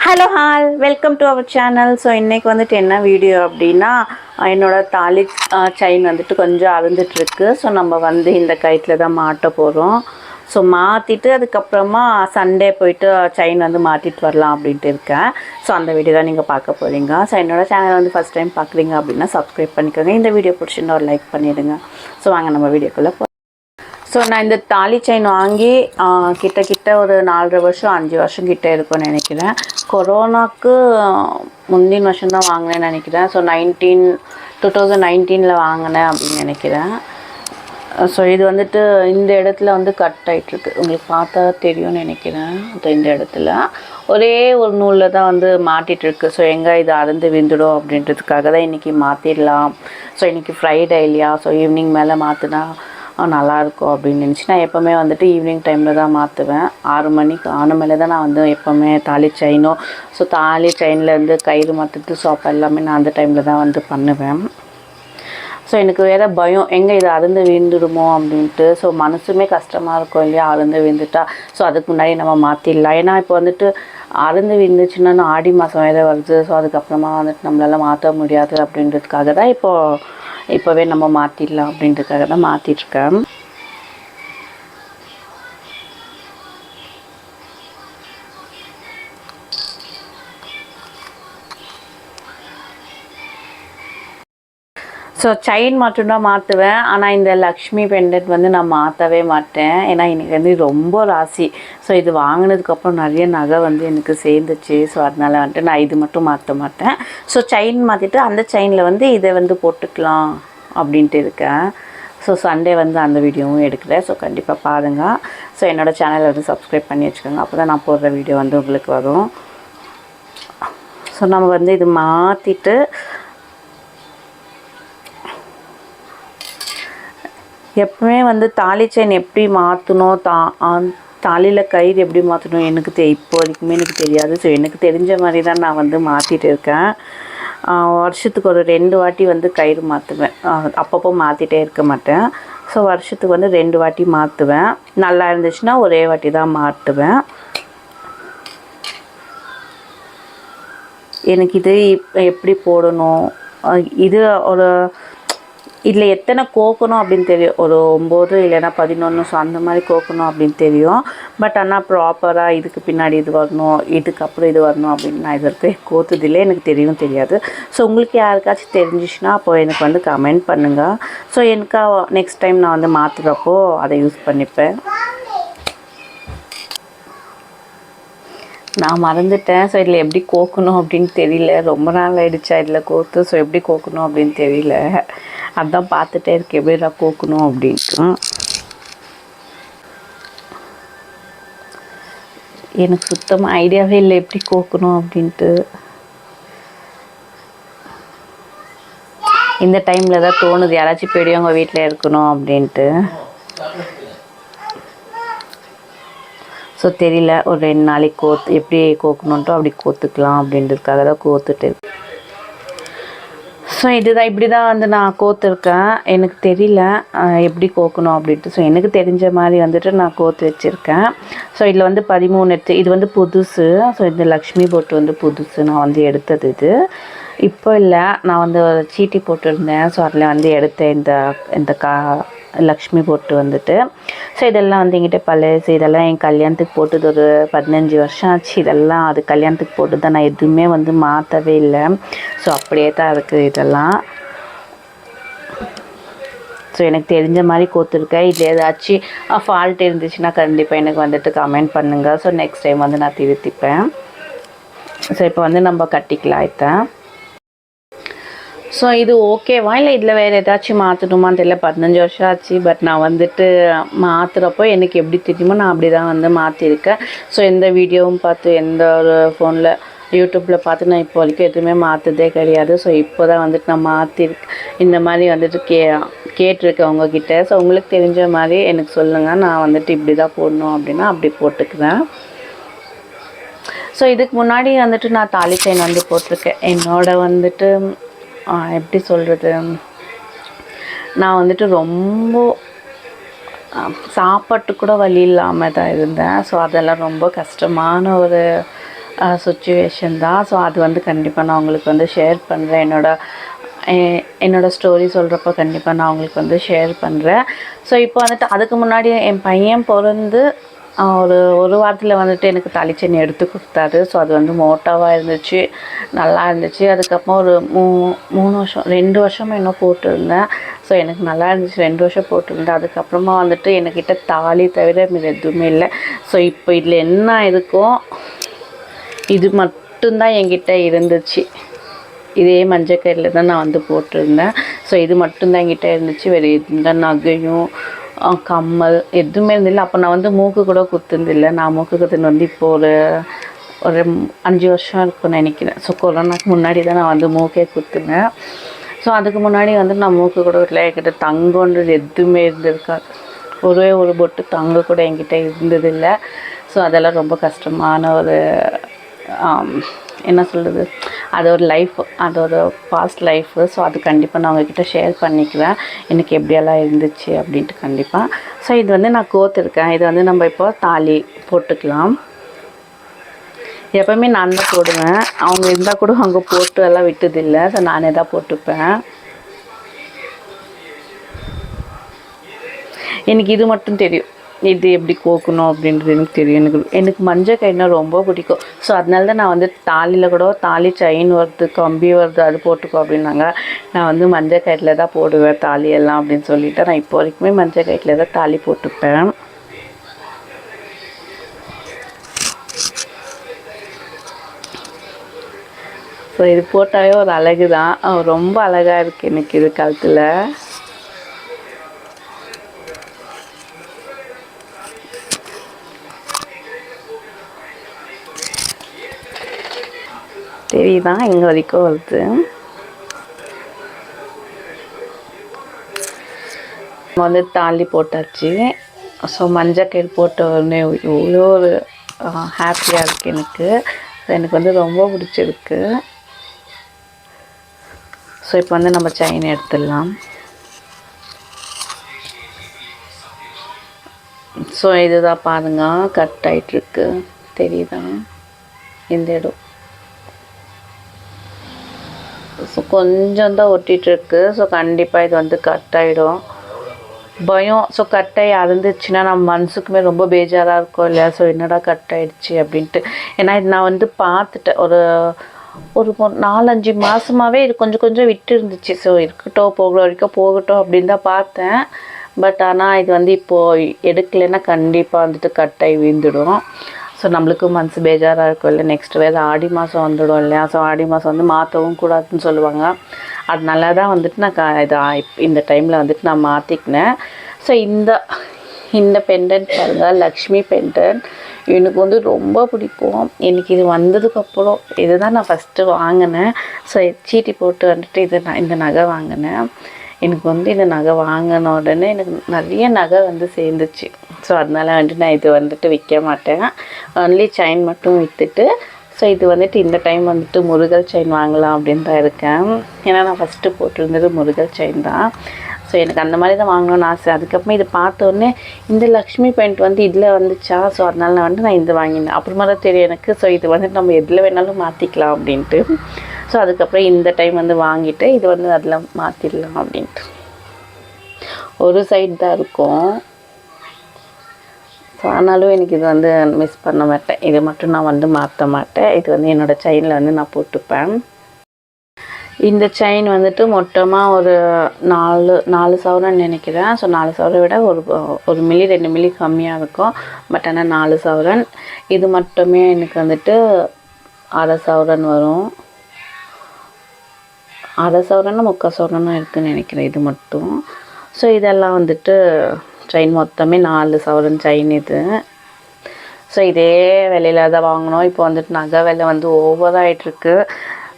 Hello all welcome to our channel so இன்றைக்கி வந்துட்டு என்ன வீடியோ அப்படின்னா என்னோடய தாலி செயின் வந்துட்டு கொஞ்சம் அழுந்துட்டுருக்கு ஸோ நம்ம வந்து இந்த கயிற்றில் தான் மாட்ட போகிறோம் ஸோ மாற்றிட்டு அதுக்கப்புறமா சண்டே போயிட்டு செயின் வந்து மாற்றிட்டு வரலாம் அப்படின்ட்டு இருக்கேன். ஸோ அந்த வீடியோ தான் நீங்கள் பார்க்க போகிறீங்க ஸோ என்னோடய சேனல் வந்து ஃபஸ்ட் டைம் பார்க்குறீங்க அப்படின்னா சப்ஸ்கிரைப் பண்ணிக்கோங்க. இந்த வீடியோ பிடிச்சிருந்தா ஒரு லைக் பண்ணிவிடுங்க ஸோ வாங்க நம்ம வீடியோக்குள்ளே போ ஸோ நான் இந்த தாலி செயின் வாங்கி கிட்ட கிட்ட ஒரு நாலரை வருஷம் அஞ்சு வருஷம் கிட்டே இருக்கும்னு நினைக்கிறேன். கொரோனாக்கு முந்தின வருஷம் தான் வாங்கினேன்னு நினைக்கிறேன். ஸோ நைன்டீன் டூ தௌசண்ட் நைன்டீனில் வாங்கினேன் அப்படின்னு நினைக்கிறேன். ஸோ இது வந்துட்டு இந்த இடத்துல வந்து கட் ஆகிட்டுருக்கு உங்களுக்கு பார்த்தா தெரியும்னு நினைக்கிறேன். இந்த இடத்துல. ஒரே ஒரு நூலில் தான் வந்து மாட்டிகிட்ருக்கு ஸோ எங்கே இது அறுந்து விந்துடும் அப்படின்றதுக்காக தான் இன்றைக்கி மாற்றிடலாம் ஸோ இன்றைக்கி ஃப்ரைடே இல்லையா? ஸோ ஈவினிங் மேலே மாற்றினா நல்லாயிருக்கும் அப்படின்னு நினச்சி நான் எப்போவுமே வந்துட்டு ஈவினிங் டைமில் தான் மாற்றுவேன் ஆறு மணிக்கு ஆன மேலே தான் நான் வந்து எப்போவுமே தாலி செயினும் ஸோ தாலி செயினில் இருந்து கயிறு மாற்றுறது சோப்பா எல்லாமே நான் அந்த டைமில் தான் வந்து பண்ணுவேன். ஸோ எனக்கு வேறு பயம் எங்கே இது அருந்து வீழ்ந்துடுமோ அப்படின்ட்டு. ஸோ மனசுமே கஷ்டமாக இருக்கும் இல்லையா அருந்து வீழ்ந்துட்டா. ஸோ அதுக்கு முன்னாடி நம்ம மாற்றிடலாம் ஏன்னா இப்போ வந்துட்டு அருந்து விழுந்துச்சுன்னா ஆடி மாதம் வேறு வருது. ஸோ அதுக்கப்புறமா வந்துட்டு நம்மளால மாற்ற முடியாது அப்படின்றதுக்காக தான் இப்போது இப்போவே நம்ம மாற்றிடலாம் அப்படின்றதுக்காக தான் மாற்றிட்டுருக்கேன் ஸோ செயின் மட்டும்தான் மாற்றுவேன் ஆனால் இந்த லக்ஷ்மி பெண்டன்ட் வந்து நான் மாற்றவே மாட்டேன். ஏன்னா எனக்கு வந்து ரொம்ப ராசி. ஸோ இது வாங்கினதுக்கப்புறம் நிறைய நகை வந்து எனக்கு சேர்ந்துச்சு. ஸோ அதனால் வந்துட்டு நான் இது மட்டும் மாற்ற மாட்டேன். ஸோ செயின் மாற்றிட்டு அந்த செயினில் வந்து இதை வந்து போட்டுக்கலாம் அப்படின்ட்டு இருக்கேன். ஸோ சண்டே வந்து அந்த வீடியோவும் எடுக்கிறேன். ஸோ கண்டிப்பாக பாருங்கள் ஸோ என்னோடய சேனலை வந்து சப்ஸ்கிரைப் பண்ணி வச்சுக்கோங்க. அப்போ தான் நான் போடுற வீடியோ வந்து உங்களுக்கு வரும். ஸோ நம்ம வந்து இது மாற்றிட்டு எப்பவுமே வந்து தாலி செயின் எப்படி மாற்றணும் தா தாலியில் கயிறு எப்படி மாற்றணும் எனக்கு தெ இப்போ வரைக்குமே எனக்கு தெரியாது. ஸோ எனக்கு தெரிஞ்ச மாதிரி தான் நான் வந்து மாற்றிட்டு இருக்கேன். வருஷத்துக்கு ஒரு ரெண்டு வாட்டி வந்து கயிறு மாற்றுவேன் அப்பப்போ மாற்றிட்டே இருக்க மாட்டேன். ஸோ வருஷத்துக்கு வந்து ரெண்டு வாட்டி மாற்றுவேன் நல்லா இருந்துச்சுன்னா ஒரே வாட்டி தான் மாட்டுவேன் எனக்கு இது எப்படி போடணும்? இது ஒரு இதில் எத்தனை கோக்கணும் அப்படின்னு தெரியும். ஒரு ஒம்பது இல்லைன்னா பதினொன்று ஸோ அந்த மாதிரி கோக்கணும் அப்படின்னு தெரியும். பட் ஆனால் ப்ராப்பராக இதுக்கு பின்னாடி இது வரணும் இதுக்கப்புறம் இது வரணும் அப்படின்னு நான் இது வரைக்கும் கோத்துதில்லை எனக்கு தெரியவும் தெரியாது. ஸோ உங்களுக்கு யாருக்காச்சும் தெரிஞ்சிச்சுன்னா அப்போ எனக்கு வந்து கமெண்ட் பண்ணுங்கள் ஸோ எனக்கு நெக்ஸ்ட் டைம் நான் வந்து மாற்றுறப்போ அதை யூஸ் பண்ணிப்பேன். நான் மறந்துட்டேன். ஸோ இதில் எப்படி கோக்கணும் அப்படின்னு தெரியல. ரொம்ப நாள் ஆயிடுச்சா இதில் கோத்து. ஸோ எப்படி கோக்கணும் அப்படின்னு தெரியல. அதான் பார்த்துட்டே இருக்கு எப்படி கோக்கணும் அப்படின்ட்டு. எனக்கு சுத்தமாக ஐடியாவே இல்லை எப்படி கோக்கணும் அப்படின்ட்டு. இந்த டைமில் தான் தோணுது யாராச்சும் பெரியவங்க வீட்டில் இருக்கணும் அப்படின்ட்டு. ஸோ தெரியல ஒரு ரெண்டு நாளைக்கு கோத்து எப்படி கோக்கணுன்ட்டோ அப்படி கோத்துக்கலாம் அப்படின்றதுக்காக தான் கோத்துட்டு ஸோ இதுதான் இப்படி தான் வந்து நான் கோத்துருக்கேன். எனக்கு தெரியல எப்படி கோக்கணும் அப்படின்ட்டு. ஸோ எனக்கு தெரிஞ்ச மாதிரி வந்துட்டு நான் கோத்து வச்சுருக்கேன். ஸோ இதில் வந்து பதிமூணு எடுத்து இது வந்து புதுசு. ஸோ இந்த லக்ஷ்மி போட்டு வந்து புதுசு நான் வந்து எடுத்தது இது. இப்போ இல்லை. நான் வந்து ஒரு சீட்டி போட்டிருந்தேன். ஸோ அதில் வந்து எடுத்தேன் இந்த இந்த கா லக்ஷ்மி போட்டு வந்துட்டு. ஸோ இதெல்லாம் வந்து என்கிட்ட பழசு. இதெல்லாம் என் கல்யாணத்துக்கு போட்டது ஒரு பதினஞ்சு வருஷம் ஆச்சு. இதெல்லாம் அது கல்யாணத்துக்கு போட்டு தான். நான் எதுவுமே வந்து மாற்றவே இல்லை. ஸோ அப்படியே தான் இருக்குது இதெல்லாம். ஸோ எனக்கு தெரிஞ்ச மாதிரி கோத்துருக்கேன். இதில் ஏதாச்சும் ஃபால்ட் இருந்துச்சுன்னா கண்டிப்பாக எனக்கு வந்துட்டு கமெண்ட் பண்ணுங்கள் ஸோ நெக்ஸ்ட் டைம் வந்து நான் திருத்திப்பேன். ஸோ இப்போ வந்து நம்ம கட்டிக்கலாம் இதை. ஸோ இது ஓகேவா இல்லை இதில் வேறு ஏதாச்சும் மாற்றணுமான்னு தெரியல பதினஞ்சு வருஷம் ஆச்சு. பட் நான் வந்துட்டு மாற்றுறப்போ எனக்கு எப்படி தெரியுமோ நான் அப்படி தான் வந்து மாற்றிருக்கேன் ஸோ எந்த வீடியோவும் பார்த்து எந்த ஒரு ஃபோனில் யூடியூப்பில் பார்த்து நான் இப்போ வரைக்கும் எதுவுமே மாற்றதே கிடையாது. ஸோ இப்போ தான் வந்துட்டு நான் மாற்றிருக்கேன் இந்த மாதிரி வந்துட்டு கே கேட்டிருக்கேன் உங்ககிட்ட. ஸோ உங்களுக்கு தெரிஞ்ச மாதிரி எனக்கு சொல்லுங்கள் நான் வந்துட்டு இப்படி தான் போடணும் அப்படின்னா அப்படி போட்டுக்குவேன். ஸோ இதுக்கு முன்னாடி வந்துட்டு நான் தாலி செயின் வந்து போட்டிருக்கேன். என்னோட வந்துட்டு எப்படி சொல்கிறது நான் வந்துட்டு ரொம்ப சாப்பாட்டு கூட வழி இல்லாமல் தான் இருந்தேன். ஸோ அதெல்லாம் ரொம்ப கஷ்டமான ஒரு சுச்சுவேஷன் தான். ஸோ அது வந்து கண்டிப்பாக நான் உங்களுக்கு வந்து ஷேர் பண்ணுறேன் என்னோட என்னோடய ஸ்டோரி சொல்கிறப்ப கண்டிப்பாக நான் உங்களுக்கு வந்து ஷேர் பண்ணுறேன் ஸோ இப்போ வந்துட்டு அதுக்கு முன்னாடி என் பையன் பிறந்து ஒரு ஒரு வாரத்தில் வந்துட்டு எனக்கு தாலிச்செண்ணி எடுத்து கொடுத்தாரு. ஸோ அது வந்து மோட்டாவாக இருந்துச்சு நல்லா இருந்துச்சு. அதுக்கப்புறம் ஒரு மூ மூணு வருஷம் ரெண்டு வருஷமாக இன்னும் போட்டிருந்தேன். ஸோ எனக்கு நல்லா இருந்துச்சு ரெண்டு வருஷம் போட்டிருந்தேன். அதுக்கப்புறமா வந்துட்டு என்கிட்ட தாலி தவிர மீது எதுவுமே இல்லை. ஸோ இப்போ இதில் என்ன இருக்கோ இது மட்டும்தான் என்கிட்ட இருந்துச்சு. இதே மஞ்சள் கயிறில் தான் நான் வந்து போட்டிருந்தேன். ஸோ இது மட்டும்தான் என்கிட்ட இருந்துச்சு. வேறு எந்த நகையும் கம்மல். எதுவுமே இருந்தில்லை அப்போ நான் வந்து மூக்கு கூட குத்துருந்தில்லை நான் மூக்கு குத்துன்னு வந்து இப்போ ஒரு ஒரு அஞ்சு வருஷம் இருக்கும்னு நினைக்கிறேன். ஸோ கொரோனாக்கு முன்னாடி தான் நான் வந்து மூக்கே குத்துனேன். ஸோ அதுக்கு முன்னாடி வந்து நான் மூக்கு கூட இல்லை என்கிட்ட தங்கன்றது எதுவுமே இருந்திருக்காது. ஒரே ஒரு பொட்டு தங்க கூட என்கிட்ட இருந்ததில்லை ஸோ அதெல்லாம் ரொம்ப கஷ்டமான ஒரு Um, என்ன சொல்கிறது அது ஒரு லைஃப் அது ஒரு பாஸ்ட் லைஃபு ஸோ அது கண்டிப்பாக நான் உங்ககிட்ட ஷேர் பண்ணிக்குவேன். எனக்கு எப்படியெல்லாம் இருந்துச்சு அப்படின்ட்டு கண்டிப்பாக ஸோ இது வந்து நான் கோத்துருக்கேன் இது வந்து நம்ம இப்போ தாலி போட்டுக்கலாம். எப்போவுமே நான் தான் போடுவேன். அவங்க இருந்தால் கூட அவங்க போட்டு எல்லாம் விட்டதில்லை. ஸோ நானே தான் போட்டுப்பேன். எனக்கு இது மட்டும் தெரியும். இது எப்படி கோக்கணும் அப்படின்றது எனக்கு தெரியும். எனக்கு எனக்கு மஞ்சள் கைனா ரொம்ப பிடிக்கும். ஸோ அதனால தான் நான் வந்து தாலியில் கூட தாலி செயின் வருது கம்பி வருது அது போட்டுக்கோ அப்படின்னாங்க. நான் வந்து மஞ்சள் கயிறில் தான் போடுவேன் தாலி எல்லாம் அப்படின்னு சொல்லிட்டு. நான் இப்போ வரைக்குமே மஞ்சள் கயிறில் தான் தாலி போட்டுப்பேன். ஸோ இது போட்டாவே ஒரு அழகு தான் ரொம்ப அழகாக இருக்குது எனக்கு இது செடி தான் இங்கே வரைக்கும் வருது வந்து தாலி போட்டாச்சு. ஸோ மஞ்சள் கயிறு போட்ட உடனே இவ்வளோ ஒரு ஹாப்பியாக இருக்குது எனக்கு. எனக்கு வந்து ரொம்ப பிடிச்சிருக்கு. ஸோ இப்போ வந்து நம்ம செயின் எடுத்துடலாம். ஸோ இதுதான் பாருங்க. கட் ஆயிட்டிருக்கு தெரியுதா? இந்த இடம். ஸோ கொஞ்சம் தான் ஒட்டிகிட்ருக்கு ஸோ கண்டிப்பாக இது வந்து கட் ஆகிடும் பயம். ஸோ கட்டாகி அறந்துச்சுன்னா நம்ம மனசுக்குமே ரொம்ப பேஜாராக இருக்கும் இல்லையா? ஸோ என்னடா கட் ஆகிடுச்சி அப்படின்ட்டு. ஏன்னா இது நான் வந்து பார்த்துட்டேன். ஒரு ஒரு நாலஞ்சு மாதமாகவே இது கொஞ்சம் கொஞ்சம் விட்டு இருந்துச்சு ஸோ இருக்கட்டும் போகிற வரைக்கும் போகட்டும் அப்படின்னு தான் பார்த்தேன். பட் ஆனால் இது வந்து இப்போது எடுக்கலைன்னா கண்டிப்பாக வந்துட்டு கட்டாகி விழுந்துடும். ஸோ நம்மளுக்கு மனசு பேஜாராக இருக்கும் இல்லை நெக்ஸ்ட் வேறு ஆடி மாதம் வந்துடும் இல்லையா? ஸோ ஆடி மாதம் வந்து மாற்றவும் கூடாதுன்னு சொல்லுவாங்க. அதனால தான் வந்துட்டு நான் க இது இப்- இந்த டைமில் வந்துட்டு நான் மாற்றிக்கினேன் ஸோ இந்த இந்த பெண்டன்ட் பாருங்கள் லக்ஷ்மி பெண்டன்ட் எனக்கு வந்து ரொம்ப பிடிக்கும். எனக்கு இது வந்ததுக்கப்புறம் இதுதான் நான் ஃபஸ்ட்டு வாங்கினேன். ஸோ சீட்டி போட்டு வந்துட்டு இது நான் இந்த நகை வாங்கினேன். எனக்கு வந்து இந்த நகை வாங்கின உடனே எனக்கு நிறைய நகை வந்து சேர்ந்துச்சு. ஸோ அதனால் வந்துட்டு நான் இது வந்துட்டு விற்க மாட்டேன். ஒன்லி செயின் மட்டும் விற்றுட்டு ஸோ இது வந்துட்டு இந்த டைம் வந்துட்டு முருகல் செயின் வாங்கலாம் அப்படின்னு தான் இருக்கேன். ஏன்னா நான் ஃபஸ்ட்டு போட்டிருந்தது முருகல் செயின் தான். ஸோ எனக்கு அந்த மாதிரி தான் வாங்கணும்னு ஆசை. அதுக்கப்புறமா இது பார்த்தோன்னே இந்த லக்ஷ்மி பெயிண்ட் வந்து இதில் வந்துச்சா? ஸோ அதனால நான் வந்து நான் இது வாங்கினேன். அப்புறமா தான் தெரியும் எனக்கு. ஸோ இது வந்துட்டு நம்ம எதில் வேணாலும் மாற்றிக்கலாம் அப்படின்ட்டு. ஸோ அதுக்கப்புறம் இந்த டைம் வந்து வாங்கிட்டு இது வந்து அதில் மாற்றிடலாம் அப்படின்ட்டு. ஒரு சைடு தான் இருக்கும். ஸோ ஆனாலும் எனக்கு இது வந்து மிஸ் பண்ண மாட்டேன். இது மட்டும் நான் வந்து மாற்ற மாட்டேன். இது வந்து என்னோடய செயினில் வந்து நான் போட்டுப்பேன். இந்த செயின் வந்துட்டு மொத்தமாக ஒரு நாலு நாலு சவரன் நினைக்கிறேன். ஸோ நாலு சவரை விட ஒரு ஒரு மில்லி ரெண்டு மில்லி கம்மியாக இருக்கும். பட் ஆனால் நாலு சவரன். இது மட்டுமே எனக்கு வந்துட்டு அரை சவரன் வரும். அரை சவரனும் முக்கால் சவரனும் இருக்குன்னு நினைக்கிறேன் இது மட்டும். ஸோ இதெல்லாம் வந்துட்டு செயின் மொத்தமே நாலு சவரன் செயின் இது. ஸோ இதே விலையில் தான் வாங்கினோம். இப்போ வந்துட்டு நகை விலை வந்து ஓவராகிட்டுருக்கு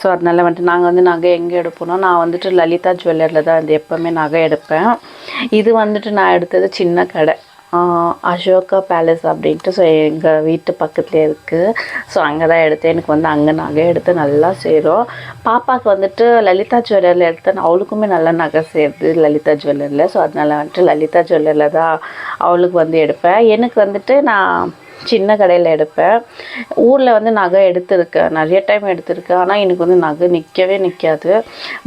ஸோ அதனால வந்துட்டு நாங்கள் வந்து நகை எங்கே எடுப்போம்னா நான் வந்துட்டு லலிதா ஜுவல்லரியில் தான் வந்து எப்போவுமே நகை எடுப்பேன். இது வந்துட்டு நான் எடுத்தது சின்ன கடை. அசோகா பேலஸ் அப்படின்ட்டு ஸோ எங்கள் வீட்டு பக்கத்துலேயே இருக்குது ஸோ அங்கே தான் எடுத்தேன். எனக்கு வந்து அங்கே நகை எடுத்து நல்லா சேரும். பாப்பாவுக்கு வந்துட்டு லலிதா ஜுவல்லரியில் எடுத்தேன் அவளுக்குமே நல்லா நகை சேருது லலிதா ஜுவல்லரியில். ஸோ அதனால் வந்துட்டு லலிதா ஜுவல்லரியில் தான் அவளுக்கு வந்து எடுப்பேன். எனக்கு வந்துட்டு நான் சின்ன கடையில் எடுப்பேன். ஊரில் வந்து நகை எடுத்திருக்கேன் நிறைய டைம் எடுத்திருக்கேன் ஆனால் எனக்கு வந்து நகை நிற்கவே நிற்காது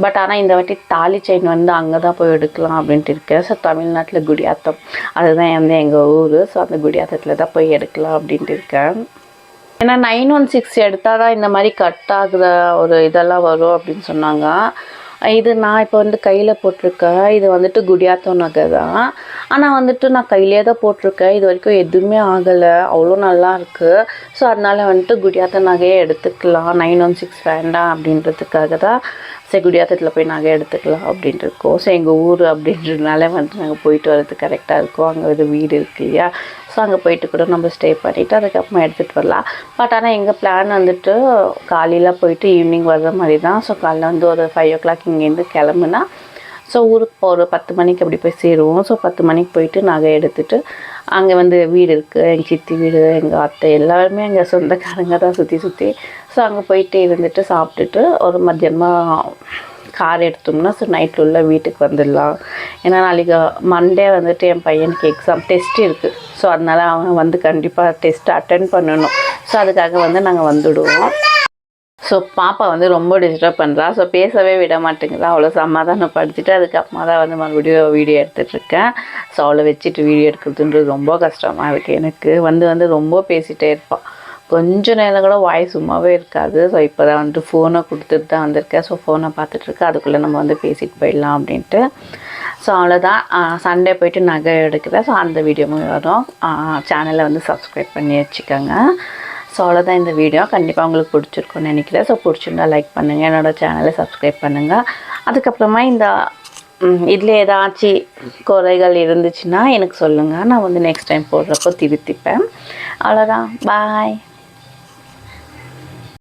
பட் ஆனால் இந்த வாட்டி தாலி செயின் வந்து அங்கே தான் போய் எடுக்கலாம் அப்படின்ட்டு இருக்கேன். ஸோ தமிழ்நாட்டில் குடியாத்தம். அதுதான் வந்து எங்கள் ஊர். ஸோ அந்த குடியாத்தத்தில் தான் போய் எடுக்கலாம் அப்படின்ட்டு இருக்கேன். ஏன்னா நைன் ஒன் சிக்ஸ் எடுத்தால் தான் இந்த மாதிரி கட் ஆகுற ஒரு இதெல்லாம் வரும் அப்படின்னு சொன்னாங்க. இது நான் இப்போ வந்து கையில் போட்டிருக்கேன். இது வந்துட்டு குடியாத்தம் நகை தான். ஆனால் வந்துட்டு நான் கையிலே தான் போட்டிருக்கேன். இது வரைக்கும் எதுவுமே ஆகலை. அவ்வளோ நல்லா இருக்குது ஸோ அதனால வந்துட்டு குடியாத்தோ நகையை எடுத்துக்கலாம். நைன் ஒன் சிக்ஸ் வேண்டாம் அப்படின்றதுக்காக தான் சரி குடியாத்தத்தில் போய் நகை எடுத்துக்கலாம் அப்படின்ட்டு இருக்கோம். ஸோ எங்கள் ஊர் அப்படின்றதுனால வந்துட்டு நாங்கள் போயிட்டு வரது கரெக்டாக இருக்கும். அங்கே ஒரு வீடு இருக்கு இல்லையா? ஸோ அங்கே போயிட்டு கூட நம்ம ஸ்டே பண்ணிவிட்டு அதுக்கப்புறமா எடுத்துகிட்டு வரலாம். பட் ஆனால் எங்கள் பிளான் வந்துட்டு காலையில் போயிட்டு ஈவினிங் வர்ற மாதிரி தான் ஸோ காலைல வந்து ஒரு ஃபைவ் ஓ கிளாக் இங்கேருந்து கிளம்புனா ஸோ ஊருக்கு ஒரு பத்து மணிக்கு அப்படி போய் சேருவோம். ஸோ பத்து மணிக்கு போயிட்டு நகை எடுத்துட்டு அங்கே வந்து வீடு இருக்குது எங்கள் சித்தி வீடு எங்கள் அத்தை எல்லாருமே எங்கள் சொந்தக்காரங்க தான் சுற்றி சுற்றி ஸோ அங்கே போயிட்டு இருந்துட்டு சாப்பிட்டுட்டு ஒரு மத்தியானமாக கார் எடுத்தோம்னா ஸோ நைட்டில் உள்ள வீட்டுக்கு வந்துடலாம். ஏன்னா நாளைக்கு மண்டே வந்துட்டு என் பையனுக்கு எக்ஸாம் டெஸ்ட் இருக்குது ஸோ அதனால் அவன் வந்து கண்டிப்பாக டெஸ்ட் அட்டன் பண்ணணும். ஸோ அதுக்காக வந்து நாங்கள் வந்துடுவோம். ஸோ பாப்பா வந்து ரொம்ப டிஸ்டர்ப் பண்ணுறா ஸோ பேசவே விட மாட்டேங்கிறா அவ்வளோ சமாதானப்படுத்திட்டு அதுக்கப்புறமா தான் வந்து மறுபடியும் வீடியோ எடுத்துகிட்ருக்கேன் ஸோ அவளை வச்சுட்டு வீடியோ எடுக்கிறதுன்றது ரொம்ப கஷ்டமாக இருக்குது எனக்கு. வந்து வந்து ரொம்ப பேசிகிட்டே இருப்பாள் கொஞ்ச நேரம் கூட வாய் சும்மாவே இருக்காது. ஸோ இப்போ தான் வந்துட்டு ஃபோனை கொடுத்துட்டு தான் வந்திருக்கேன். ஸோ ஃபோனை பார்த்துட்ருக்கேன் அதுக்குள்ளே நம்ம வந்து பேசிட்டு போயிடலாம் அப்படின்ட்டு. ஸோ அவ்வளோதான் சண்டே போயிட்டு நகை எடுக்கிறேன். ஸோ அந்த வீடியோவும் வரும். சேனலை வந்து சப்ஸ்கிரைப் பண்ணி வச்சுக்கோங்க. ஸோ அவ்வளோதான் இந்த வீடியோ கண்டிப்பாக உங்களுக்கு பிடிச்சிருக்கும்னு நினைக்கிறேன். ஸோ பிடிச்சிருந்தா லைக் பண்ணுங்கள் என்னோடய சேனலை சப்ஸ்கிரைப் பண்ணுங்கள் அதுக்கப்புறமா இந்த இதில் ஏதாச்சும் குறைகள் இருந்துச்சுன்னா எனக்கு சொல்லுங்கள் நான் வந்து நெக்ஸ்ட் டைம் போடுறப்போ திருத்திப்பேன். அவ்வளோதான் பாய்